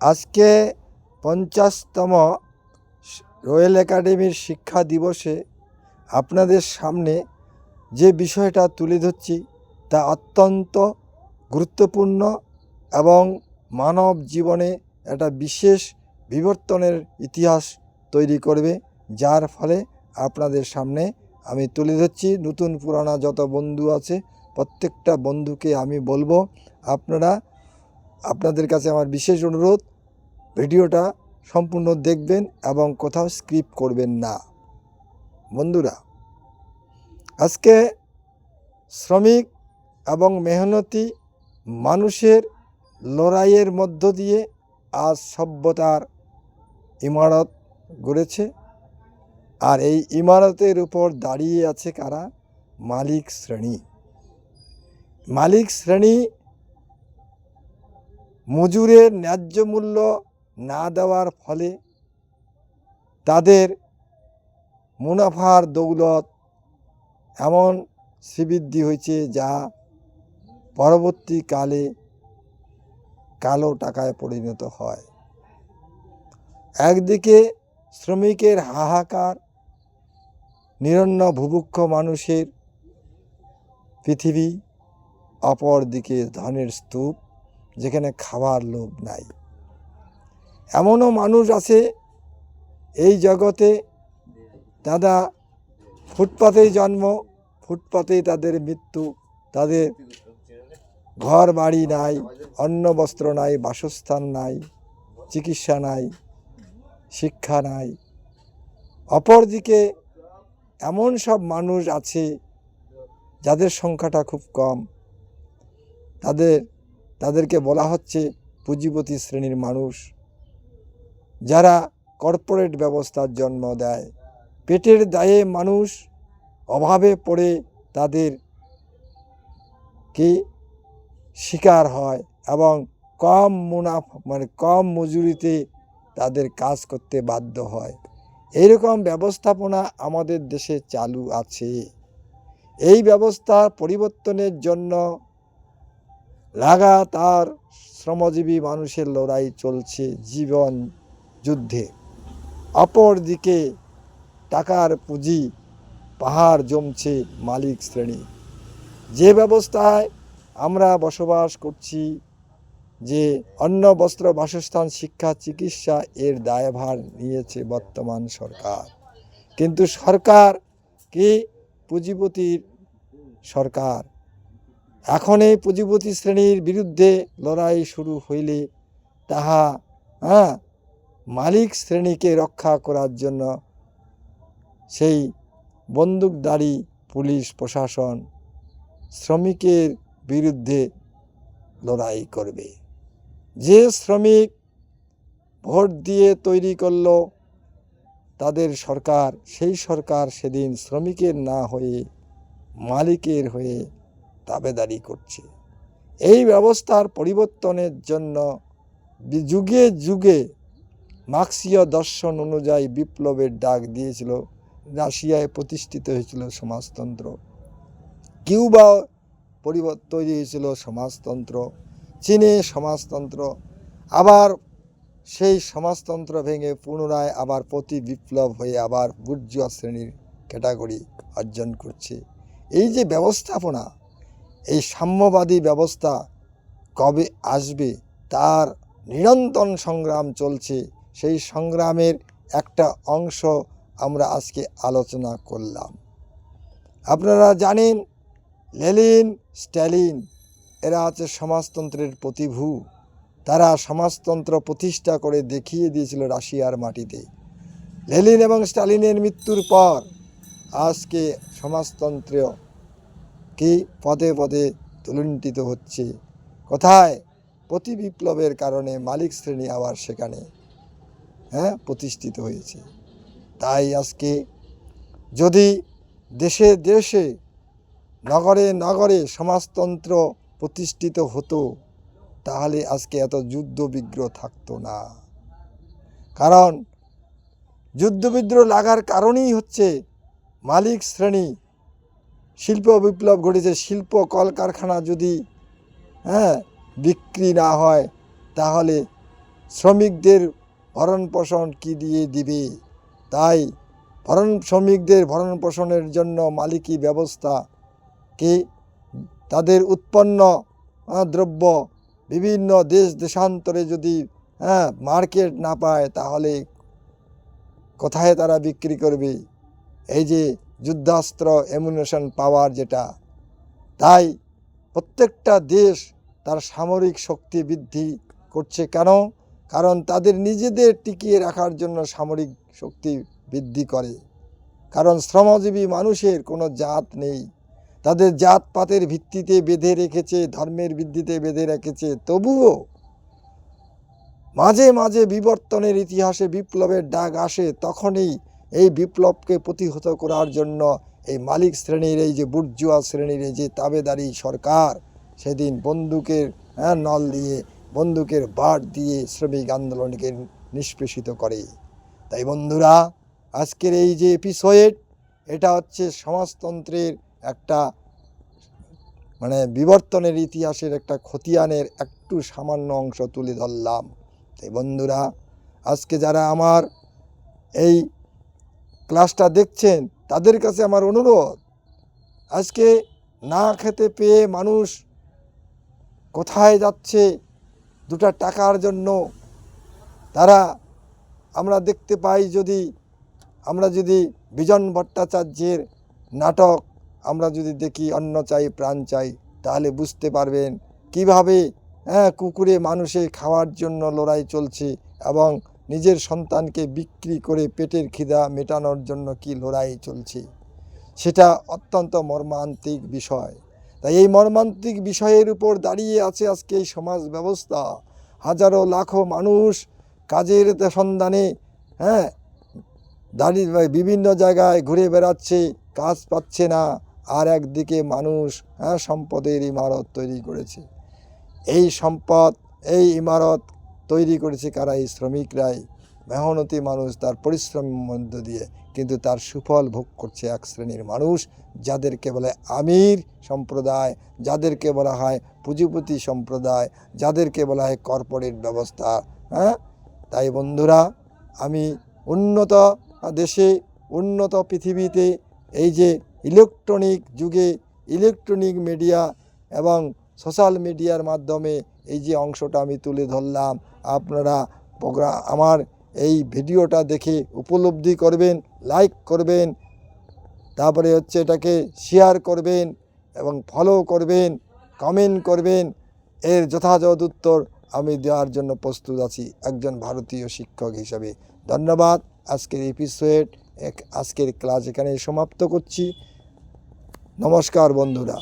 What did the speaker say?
আজকে পঞ্চাশতম রয়্যাল একাডেমির শিক্ষা দিবসে আপনাদের সামনে যে বিষয়টা তুলে ধরছি তা অত্যন্ত গুরুত্বপূর্ণ এবং মানব জীবনে একটা বিশেষ বিবর্তনের ইতিহাস তৈরি করবে, যার ফলে আপনাদের সামনে আমি তুলে ধরছি। নতুন পুরানা যত বন্ধু আছে, প্রত্যেকটা বন্ধুকে আমি বলব, আপনারা আপনাদের কাছে আমার বিশেষ অনুরোধ, ভিডিওটা সম্পূর্ণ দেখবেন এবং কোথাও স্ক্রিপ্ট করবেন না। বন্ধুরা, আজকে শ্রমিক এবং মেহনতি মানুষের লড়াইয়ের মধ্য দিয়ে আজ সভ্যতার ইমারত গড়েছে। আর এই ইমারতের উপর দাঁড়িয়ে আছে কারা? মালিক শ্রেণি। মালিক শ্রেণি মজুরের ন্যায্য মূল্য না দেওয়ার ফলে তাদের মুনাফার দৌলত এমন শ্রীবৃদ্ধি হয়েছে যা পরবর্তীকালে কালো টাকায় পরিণত হয়। একদিকে শ্রমিকের হাহাকার, নিরন্ন ভুভুক্ষ মানুষের পৃথিবী, অপরদিকে ধনের স্তূপ। যেখানে খাবার লোভ নাই। এমনও মানুষ আছে এই জগতে দাদা ফুটপাতেই জন্ম, ফুটপাতেই তাদের মৃত্যু, তাদের ঘর বাড়ি নাই, অন্ন বস্ত্র নাই, বাসস্থান নাই, চিকিৎসা নাই, শিক্ষা নাই। অপরদিকে এমন সব মানুষ আছে যাদের সংখ্যাটা খুব কম। তাদের তাদেরকে বলা হচ্ছে পুঁজিপতি শ্রেণির মানুষ, যারা কর্পোরেট ব্যবস্থার জন্ম দেয়। পেটের দায়ে মানুষ অভাবে পড়ে তাদের কি শিকার হয় এবং কম মুনাফা মানে কম মজুরিতে তাদের কাজ করতে বাধ্য হয়। এইরকম ব্যবস্থাপনা আমাদের দেশে চালু আছে। এই ব্যবস্থার পরিবর্তনের জন্য লাগাতার শ্রমজীবী মানুষের লড়াই চলছে জীবন যুদ্ধে। অপরদিকে টাকার পুঁজি, পাহাড় জমছে মালিক শ্রেণি। যে ব্যবস্থায় আমরা বসবাস করছি, যে অন্ন, বস্ত্র, বাসস্থান, শিক্ষা, চিকিৎসা, এর দায়ভার নিয়েছে বর্তমান সরকার। কিন্তু সরকার কি পুঁজিপতির সরকার? এখন এই পুঁজিপতি শ্রেণির বিরুদ্ধে লড়াই শুরু হইলে তাহা হ্যাঁ মালিক শ্রেণীকে রক্ষা করার জন্য সেই বন্দুকধারী পুলিশ প্রশাসন শ্রমিকের বিরুদ্ধে লড়াই করবে। যে শ্রমিক ভোট দিয়ে তৈরি করল, তাদের সরকার, সেই সরকার সেদিন শ্রমিকের না হয়ে মালিকের হয়ে দাবেদারি করছে। এই ব্যবস্থার পরিবর্তনের জন্য যুগে যুগে মার্ক্সীয় দর্শন অনুযায়ী বিপ্লবের ডাক দিয়েছিল, রাশিয়ায় প্রতিষ্ঠিত হয়েছিল সমাজতন্ত্র। কিউবা পরিবর্তন তৈরি হয়েছিল সমাজতন্ত্র, চীনে সমাজতন্ত্র। আবার সেই সমাজতন্ত্র ভেঙে পুনরায় আবার প্রতি বিপ্লব হয়ে আবার বুর্জুয়া শ্রেণির ক্যাটাগরি অর্জন করছে। এই যে ব্যবস্থাপনা এই সাম্যবাদী ব্যবস্থা কবে আসবে তার নিরন্তর সংগ্রাম চলছে, সেই সংগ্রামের একটা অংশ আমরা আজকে আলোচনা করলাম। আপনারা জানেন লেলিন স্ট্যালিন এরা আছে সমাজতন্ত্রের প্রতিভূ। তারা সমাজতন্ত্র প্রতিষ্ঠা করে দেখিয়ে দিয়েছিল রাশিয়ার মাটিতে। লেলিন এবং স্টালিনের মৃত্যুর পর আজকে সমাজতন্ত্র কি পদে পদে তুলন্টিত হচ্ছে? কোথায় প্রতি বিপ্লবের কারণে মালিক শ্রেণি আবার সেখানে হ্যাঁ প্রতিষ্ঠিত হয়েছে। তাই আজকে যদি দেশে দেশে, নগরে নগরে সমাজতন্ত্র প্রতিষ্ঠিত হতো, তাহলে আজকে এত যুদ্ধ বিগ্রহ থাকতো না। কারণ যুদ্ধ বিদ্রোহ লাগার কারণেই হচ্ছে মালিক শ্রেণি শিল্প বিপ্লব ঘটেছে, শিল্প কলকারখানা যদি হ্যাঁ বিক্রি না হয়, তাহলে শ্রমিকদের ভরণ পোষণ কী দিয়ে দিবে? তাই ভরণ, শ্রমিকদের ভরণ পোষণের জন্য মালিকি ব্যবস্থা ব্যবস্থাকে তাদের উৎপন্ন দ্রব্য বিভিন্ন দেশ দেশান্তরে যদি হ্যাঁ মার্কেট না পায়, তাহলে কোথায় তারা বিক্রি করবে? এই যে যুদ্ধাস্ত্র এমুনেশন পাওয়ার যেটা, তাই প্রত্যেকটা দেশ তার সামরিক শক্তি বৃদ্ধি করছে। কেন? কারণ তাদের নিজেদের টিকিয়ে রাখার জন্য সামরিক শক্তি বৃদ্ধি করে। কারণ শ্রমজীবী মানুষের কোনো জাত নেই। তাদের জাতপাতের ভিত্তিতে বেঁধে রেখেছে, ধর্মের ভিত্তিতে বেঁধে রেখেছে। তবুও মাঝে মাঝে বিবর্তনের ইতিহাসে বিপ্লবের ডাক আসে, তখনই এই বিপ্লবকে প্রতিহত করার জন্য এই মালিক শ্রেণির এই যে বুর্জুয়া শ্রেণির এই যে তাবেদারি সরকার সেদিন বন্দুকের হ্যাঁ, নল দিয়ে বন্দুকের বাট দিয়ে শ্রমিক আন্দোলনকে নিষ্পেষিত করে। তাই বন্ধুরা আজকের এই যে এপিসোড এটা হচ্ছে সমাজতন্ত্রের একটা মানে বিবর্তনের ইতিহাসের একটা খতিয়ানের একটু সামান্য অংশ তুলে ধরলাম। তাই বন্ধুরা আজকে যারা আমার এই ক্লাসটা দেখছেন, তাদের কাছে আমার অনুরোধ। আজকে না খেতে পেয়ে মানুষ কোথায় যাচ্ছে, দুটা টাকার জন্য। তারা আমরা দেখতে পাই যদি, আমরা যদি বিজন ভট্টাচার্যের নাটক আমরা যদি দেখি, অন্ন চাই, প্রাণ চাই, তাহলে বুঝতে পারবেন কীভাবে হ্যাঁ কুকুরে মানুষে খাওয়ার জন্য লড়াই চলছে এবং নিজের সন্তানকে বিক্রি করে পেটের খিদা মেটানোর জন্য কি লড়াই চলছে? সেটা অত্যন্ত মর্মান্তিক বিষয়। তাই এই মর্মান্তিক বিষয়ের উপর দাঁড়িয়ে আছে আজকে এই সমাজ ব্যবস্থা। হাজারো লাখো মানুষ কাজের সন্ধানে হ্যাঁ দাঁড়িয়ে বিভিন্ন জায়গায় ঘুরে বেড়াচ্ছে, কাজ পাচ্ছে না, আর একদিকে মানুষ হ্যাঁ সম্পদের ইমারত তৈরি করেছে। এই সম্পদ, এই ইমারত তৈরি করেছে কারা এই শ্রমিকরাই? মেহনতি মানুষ তার পরিশ্রমের মধ্য দিয়ে কিন্তু তার সুফল ভোগ করছে এক শ্রেণির মানুষ, যাদেরকে বলে আমির সম্প্রদায়, যাদেরকে বলা হয় পুঁজিপতি সম্প্রদায়, যাদেরকে বলা হয় কর্পোরেট ব্যবস্থা। হ্যাঁ? তাই বন্ধুরা, আমি উন্নত দেশে, উন্নত পৃথিবীতে এই যে ইলেকট্রনিক যুগে, ইলেকট্রনিক মিডিয়া এবং সোশ্যাল মিডিয়ার মাধ্যমে এই যে অংশটা আমি তুলে ধরলাম, আপনারা প্রোগ্রাম আমার এই ভিডিওটা দেখে উপলব্ধি করবেন, লাইক করবেন, তারপরে হচ্ছে এটাকে শেয়ার করবেন এবং ফলো করবেন কমেন্ট করবেন। এর যথাযথ উত্তর আমি দেওয়ার জন্য প্রস্তুত আছি একজন ভারতীয় শিক্ষক হিসাবে। ধন্যবাদ। আজকের এপিসোড এক আজকের ক্লাস এখানে সমাপ্ত করছি। নমস্কার বন্ধুরা।